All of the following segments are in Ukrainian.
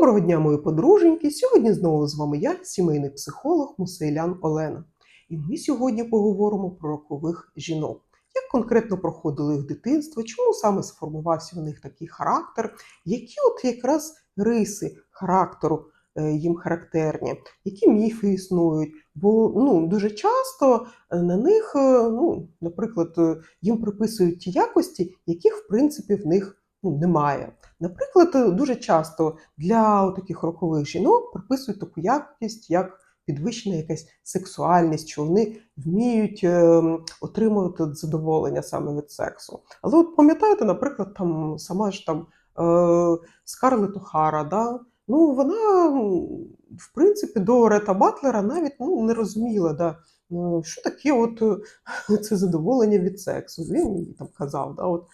Доброго дня, мої подруженьки! Сьогодні знову з вами я, сімейний психолог Мусейлян Олена. І ми сьогодні поговоримо про рокових жінок. Як конкретно проходило їх дитинство, чому саме сформувався в них такий характер, які от якраз риси характеру е, їм характерні, які міфи існують. Бо ну, дуже часто е, на них, е, ну, наприклад, їм приписують ті якості, яких в принципі в них ну, немає. Наприклад, е, дуже часто для таких рокових жінок приписують таку якість, як підвищена якась сексуальність, що вони вміють е, отримувати задоволення саме від сексу. Але от пам'ятаєте, наприклад, там сама ж там е, Скарлетт О'Хара, да? ну вона в принципі до Рета Батлера навіть ну, не розуміла, да, що таке от е, це задоволення від сексу. Він їй там казав, да, от,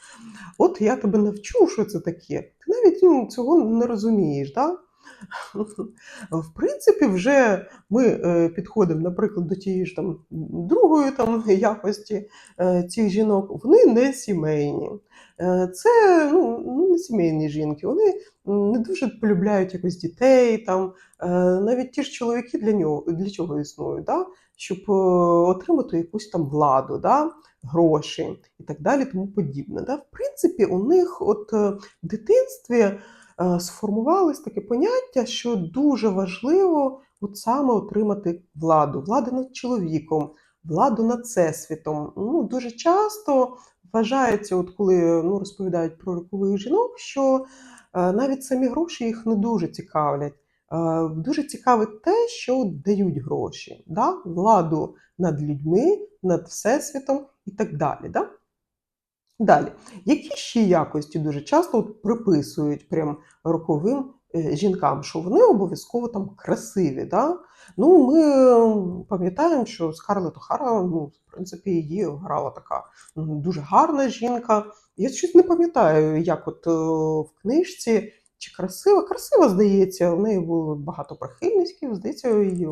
от я тебе навчу, що це таке. Ти навіть ну, цього не розумієш. Да? В принципі, вже ми е, підходимо, наприклад, до тієї ж там другої там якості е, цих жінок. Вони не сімейні. Е, Це ну, ну, не сімейні жінки. Вони не дуже полюбляють якось дітей. Там навіть ті ж чоловіки для нього для чого існують, да? щоб отримати якусь там владу, да? гроші і так далі, тому подібне. Да? В принципі, у них от в дитинстві сформувалось таке поняття, що дуже важливо от саме отримати владу, владу над чоловіком, владу над всесвітом. Ну, дуже часто вважається, от коли ну, розповідають про рокових жінок, що е, навіть самі гроші їх не дуже цікавлять. Е, Дуже цікавить те, що дають гроші, да? владу над людьми, над всесвітом і так далі. Да? Далі, які ще якості дуже часто от приписують прям роковим е, жінкам, що вони обов'язково там красиві. Да? Ну, ми пам'ятаємо, що Скарлетт О'Хара, ну, в принципі, її грала така дуже гарна жінка. Я щось не пам'ятаю, як от е, в книжці чи красива. Красива, здається, в неї було багато прихильницьків, здається, її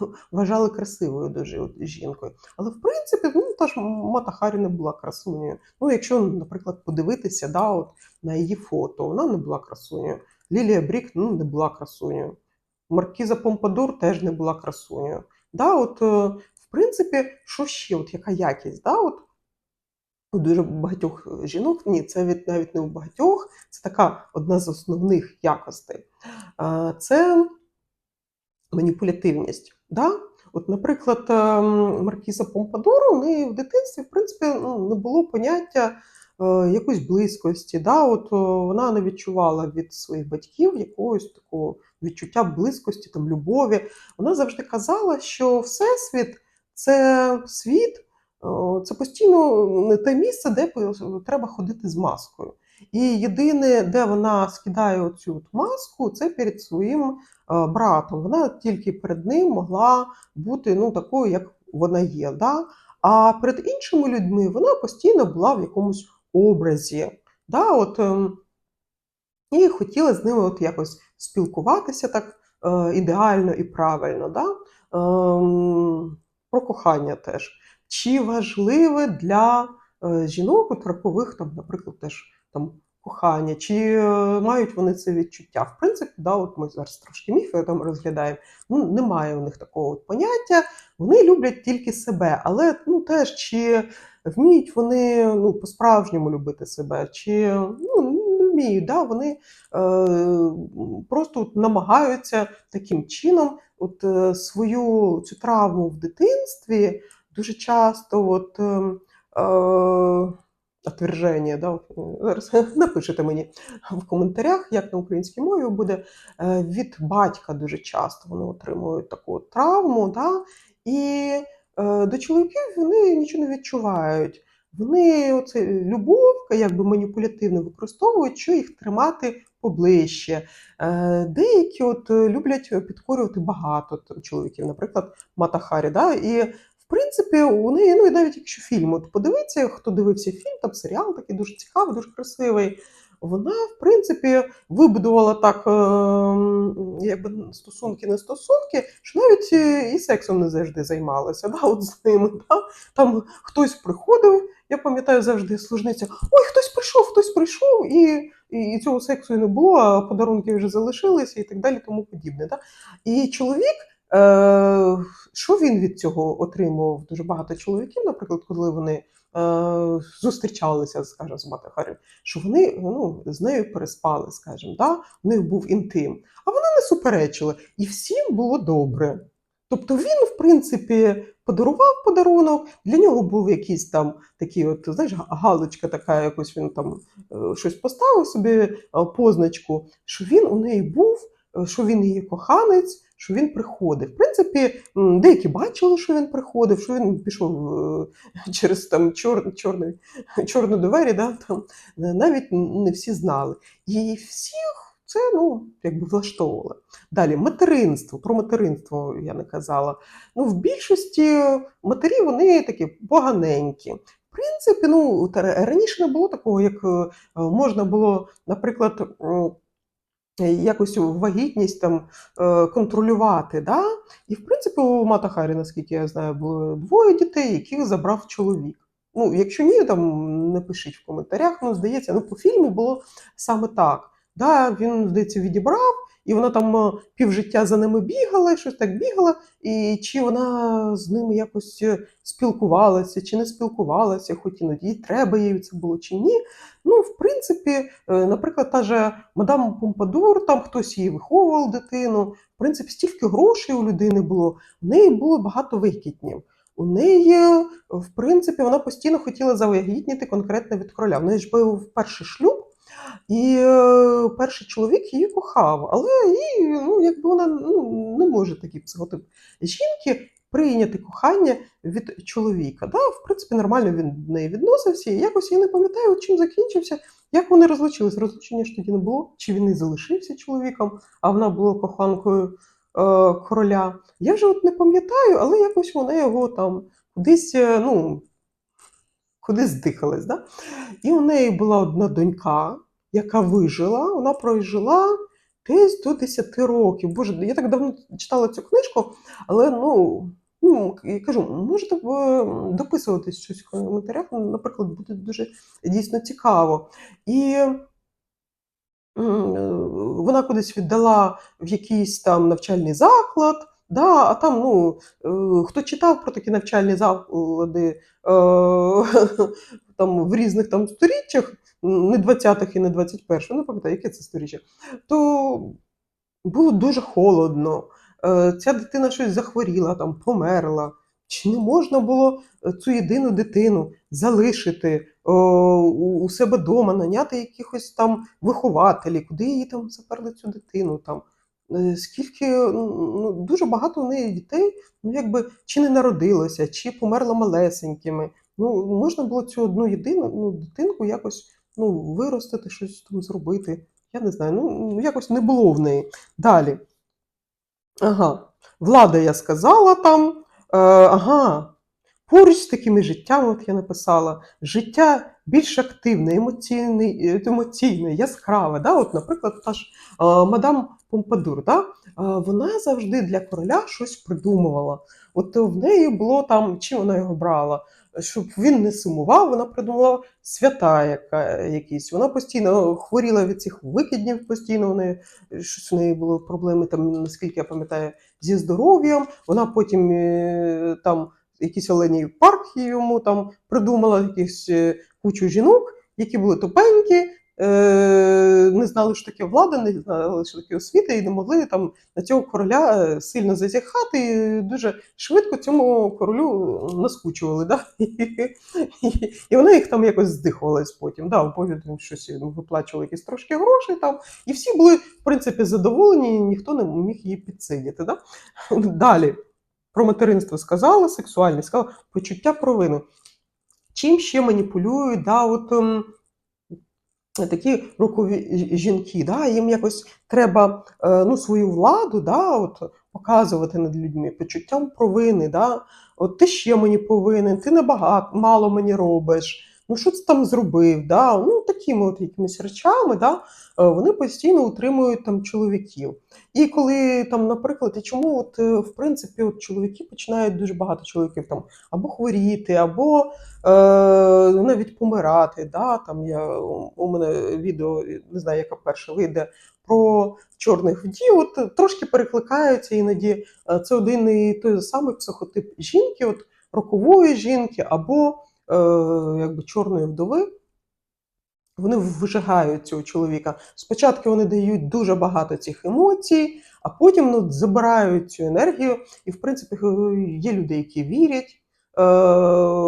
вважали красивою дуже от, жінкою. Але в принципі, ну та ж Мата Харі не була красунею. Ну, якщо, наприклад, подивитися да, от, на її фото, вона не була красунею. Лілія Брік ну, не була красунею. Маркіза Помпадур теж не була красунею. Да, от, е, в принципі, що ще, от яка якість? Да, от, у дуже багатьох жінок, ні, це від, навіть не у багатьох, це така одна з основних якостей. Е, Це маніпулятивність. Да? От, наприклад, ем, Маркіза Помпадур, у неї в дитинстві, в принципі, ну, не було поняття е, якоїсь близькості. Да? От, вона не відчувала від своїх батьків якогось такого відчуття близькості, там, любові. Вона завжди казала, що Всесвіт це світ, це постійно те місце, де треба ходити з маскою. І єдине, де вона скидає оцю маску, це перед своїм е, братом. Вона тільки перед ним могла бути ну, такою, як вона є. Да? А перед іншими людьми вона постійно була в якомусь образі. Да? От, ем, і хотіла з ними от якось спілкуватися так е, ідеально і правильно. Да? Ем, про кохання теж. Чи важливе для е, жінок, от рокових, там, наприклад, теж там, кохання, чи е, мають вони це відчуття? В принципі, да, от ми зараз трошки міфи там розглядаємо. Ну, немає у них такого от поняття. Вони люблять тільки себе, але ну, теж чи вміють вони ну, по-справжньому любити себе, чи ну, не вміють, да, вони е, просто намагаються таким чином от, е, свою цю травму в дитинстві дуже часто от, ем, е, отверження, да, е, зараз напишете мені в коментарях, як на українській мові буде. Е, Від батька дуже часто вони отримують таку травму, да, і е, до чоловіків вони нічого не відчувають. Вони оце любов, якби маніпулятивно використовують, що їх тримати поближче. Е, Деякі от люблять підкорювати багато чоловіків, наприклад, Мата Харі. Да? І в принципі, у неї, ну і навіть якщо фільм от подивиться, хто дивився фільм, там серіал такий дуже цікавий, дуже красивий. Вона, в принципі, вибудувала так, ем, якби стосунки не стосунки, що навіть е, і сексом не завжди займалася. Да, от з ними. Да? Там хтось приходив я пам'ятаю завжди служниця: ой, хтось прийшов, хтось прийшов, і, і, цього сексу не було, а подарунки вже залишилися і так далі, тому подібне. Да? І чоловік, е, що він від цього отримував? Дуже багато чоловіків, наприклад, коли вони. е, Зустрічалися, скажімо, з Матахарем, що вони ну, з нею переспали, скажімо, да? у них був інтим, а вона не суперечила, і всім було добре. Тобто він, в принципі, подарував подарунок, для нього був якийсь там такий, от, знаєш, галочка така, якось він там е, щось поставив собі е, позначку, що він у неї був, е, що він її коханець, що він приходив. В принципі, деякі бачили, що він приходив, що він пішов е, через там чор, чорний, чорну двері, да, там, е, навіть не всі знали. І всіх це ну, якби влаштовувало. Далі материнство. Про материнство я не казала. Ну, в більшості матері вони такі поганенькі. В принципі, ну, раніше не було такого, як е, можна було, наприклад, якось вагітність там е, контролювати. Да? І в принципі, у Мата Харі, наскільки я знаю, було двоє дітей, яких забрав чоловік. Ну, якщо ні, там не пишіть в коментарях. Ну, здається, ну по фільму було саме так. Да, він, здається, відібрав, і вона там е, півжиття за ними бігала, щось так бігала, і чи вона з ними якось е, спілкувалася, чи не спілкувалася, хоч іноді треба їй це було чи ні. Ну, в принципі, е, наприклад, та же мадам Помпадур, там хтось її виховував дитину. В принципі, стільки грошей у людини було, в неї було багато викиднів. У неї, в принципі, вона постійно хотіла завагітніти конкретно від короля. В неї ж був перший шлюб, і е, перший чоловік її кохав, але їй, ну, якби вона ну, не може такий психотип жінки прийняти кохання від чоловіка. Да? В принципі, нормально він до неї відносився. І якось я не пам'ятаю, чим закінчився, як вони розлучились. Розлучення ж тоді не було, чи він і залишився чоловіком, а вона була коханкою е, короля. Я вже от не пам'ятаю, але якось вона його там кудись, е, ну, кудись здихалась. Да? І у неї була одна донька, яка вижила, вона прожила десь до 10 років. Боже, я так давно читала цю книжку, але ну. Ну, я кажу, можете е, дописуватись щось в коментарях, ну, наприклад, буде дуже дійсно цікаво. І е, вона кудись віддала в якийсь там навчальний заклад, да, а там, ну, е, хто читав про такі навчальні заклади е, там, в різних там сторіччях, не 20-х і не 21-х, не пам'ятаю, яке це сторіччя, то було дуже холодно. Е, Ця дитина щось захворіла, там, померла. Чи не можна було цю єдину дитину залишити о, у себе вдома, наняти якихось там вихователів, куди її там заперли цю дитину? Там? Е, Скільки ну, дуже багато у неї дітей, ну якби чи не народилося, чи померла малесенькими. Ну, можна було цю одну єдину ну, дитинку якось ну, виростити, щось там зробити. Я не знаю, ну якось не було в неї. Далі. Ага, влада я сказала там. Е, ага, поруч з такими життями, от я написала, життя більш активне, емоційне, е, емоційне яскраве. Да? От, наприклад, та ж е, мадам Помпадур, да? е, вона завжди для короля щось придумувала. От в неї було там, чим вона його брала? Щоб він не сумував, вона придумала свята яка, якісь. Вона постійно хворіла від цих викиднів, постійно в неї щось у неї було проблеми, там, наскільки я пам'ятаю, зі здоров'ям. Вона потім там якийсь оленій парк йому там придумала якісь е, кучу жінок, які були тупенькі, е, не знали, що таке влада, не знали, що таке освіта, і не могли там на цього короля е, сильно зазіхати. І дуже швидко цьому королю наскучували. Да? І, і вона їх там якось здихувалась потім. Да, потім щось виплачували якісь трошки грошей там. І всі були, в принципі, задоволені, ніхто не міг її підсидіти. Да? Далі. Про материнство сказала, сексуальність сказала, почуття провини. Чим ще маніпулюють да, от, ем, такі рукові жінки, да, їм якось треба е, ну, свою владу да, от, показувати над людьми, почуттям провини. Да, от ти ще мені повинен, ти набагато мало мені робиш. Ну що це там зробив? Да? Ну, такими от якимись речами, да? е, вони постійно утримують там чоловіків. І коли там, наприклад, і чому от, е, в принципі от чоловіки починають дуже багато чоловіків там або хворіти, або е, навіть помирати. Да? Там я, у мене відео, не знаю, яка перша вийде, про чорних вдів, от трошки перекликаються іноді. Е, Це один і той самий психотип жінки, от рокової жінки або якби чорної вдови. Вони вижигають цього чоловіка. Спочатку вони дають дуже багато цих емоцій, а потім ну, забирають цю енергію. І, в принципі, е, є люди, які вірять е,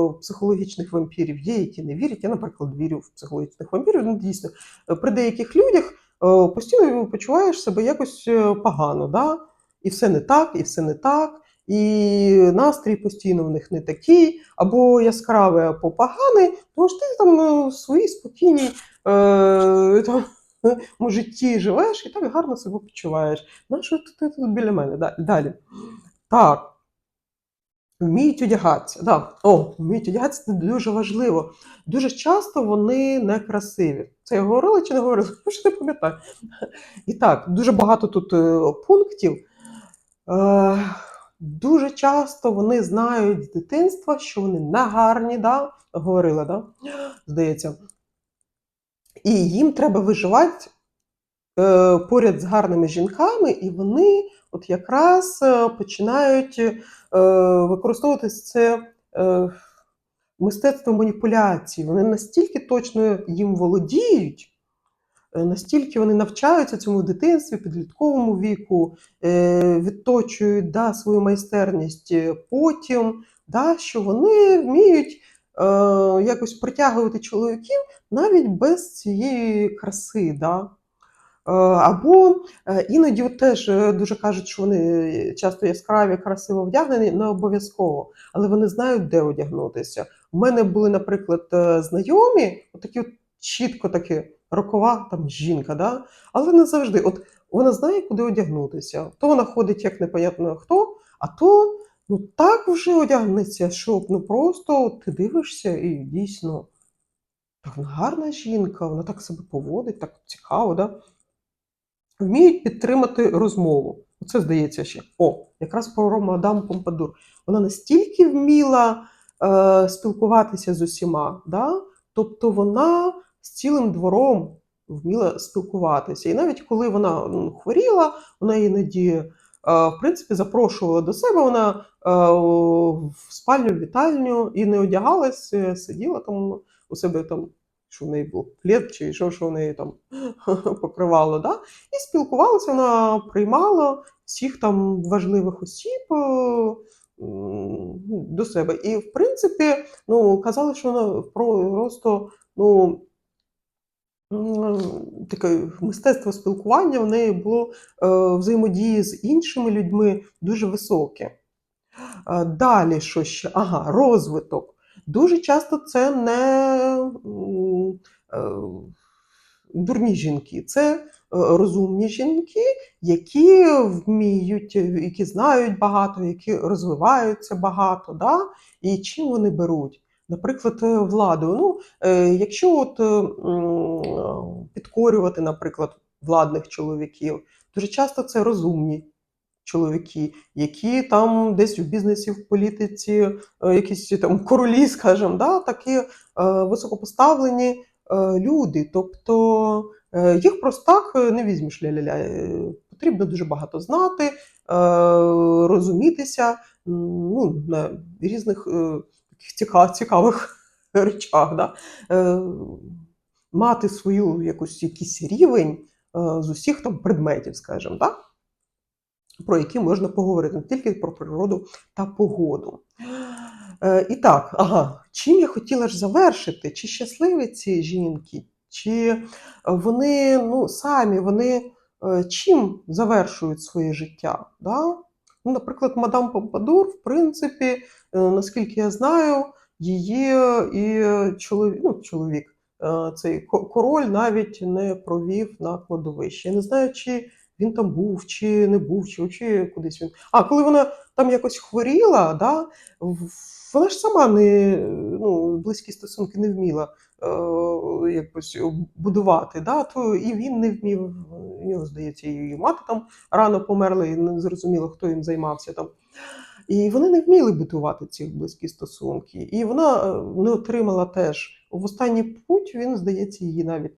в психологічних вампірів, є, які не вірять. Я, наприклад, вірю в психологічних вампірів. Ну, дійсно, е, при деяких людях е, постійно почуваєш себе якось е, погано. Да? І все не так, і все не так. І настрій постійно в них не такий, або яскравий, або поганий, тому що ти там е, в своїй спокійній е, житті живеш і так гарно себе почуваєш. Ну, що ти, тут біля мене? Далі. Так. Вміють одягатися. Да. О, вміють одягатися це дуже важливо. Дуже часто вони некрасиві. Це я говорила чи не говорила? Що не пам'ятаю. І так, дуже багато тут е, пунктів. Дуже часто вони знають з дитинства, що вони не гарні, да? говорила, да? здається. І їм треба виживати е, поряд з гарними жінками, і вони от якраз е, починають е, використовувати це е, мистецтво маніпуляції. Вони настільки точно їм володіють, настільки вони навчаються цьому дитинстві, підлітковому віку, е, відточують да, свою майстерність е, потім, да, що вони вміють е, якось притягувати чоловіків навіть без цієї краси. Да. Е, Або е, іноді от теж е, дуже кажуть, що вони часто яскраві, красиво вдягнені, не обов'язково, але вони знають, де одягнутися. У мене були, наприклад, е, знайомі, отакі от чітко такі рокова там жінка, да? але не завжди. От вона знає, куди одягнутися. То вона ходить як непонятно хто, а то ну так вже одягнеться, що ну просто ти дивишся і дійсно. Так, вона гарна жінка, вона так себе поводить, так цікаво, да? Вміють підтримати розмову. Оце здається ще. О, якраз про мадам Помпадур. Вона настільки вміла е, спілкуватися з усіма, да? тобто вона з цілим двором вміла спілкуватися. І навіть коли вона м, хворіла, вона іноді, е, в принципі, запрошувала до себе. Вона е, в спальню, в вітальню і не одягалась, е, сиділа там у себе там що в неї був плед, чи що, що в неї там покривало. Да? І спілкувалася, вона приймала всіх там важливих осіб до себе. І, в принципі, ну, казали, що вона просто ну, таке мистецтво спілкування в неї було е, взаємодії з іншими людьми дуже високе. Далі що ще? Ага, розвиток. Дуже часто це не е, дурні жінки, це е, розумні жінки, які вміють, які знають багато, які розвиваються багато. Да? І чим вони беруть? Наприклад, е, владу. Ну, е, якщо от, е, підкорювати, наприклад, владних чоловіків, дуже часто це розумні чоловіки, які там десь в бізнесі, в політиці, якісь там королі, скажімо, да, такі е, високопоставлені е, люди. Тобто е, їх просто так не візьмеш ля-ля-ля. Потрібно дуже багато знати, е, розумітися ну, на різних е, таких ціка- цікавих речах. Да? Е, Мати свою якусь якийсь рівень е, з усіх там предметів, скажімо, так? про які можна поговорити, не тільки про природу та погоду. Е, і так, ага, чим я хотіла ж завершити? Чи щасливі ці жінки, чи вони ну, самі вони чим завершують своє життя? Да? Ну, наприклад, мадам Помпадур, в принципі, наскільки я знаю, її і чоловік, ну, чоловік, е, цей король навіть не провів на кладовище. Я не знаю, чи він там був, чи не був, чи взагалі кудись він. А коли вона там якось хворіла, да, вона ж сама не ну, близькі стосунки не вміла е, якось будувати, да, то і він не вмів. У нього, здається, її мати там рано померла, і не зрозуміло, хто їм займався там. І вони не вміли будувати ці близькі стосунки. І вона е, не отримала теж в останній путь, він, здається, її навіть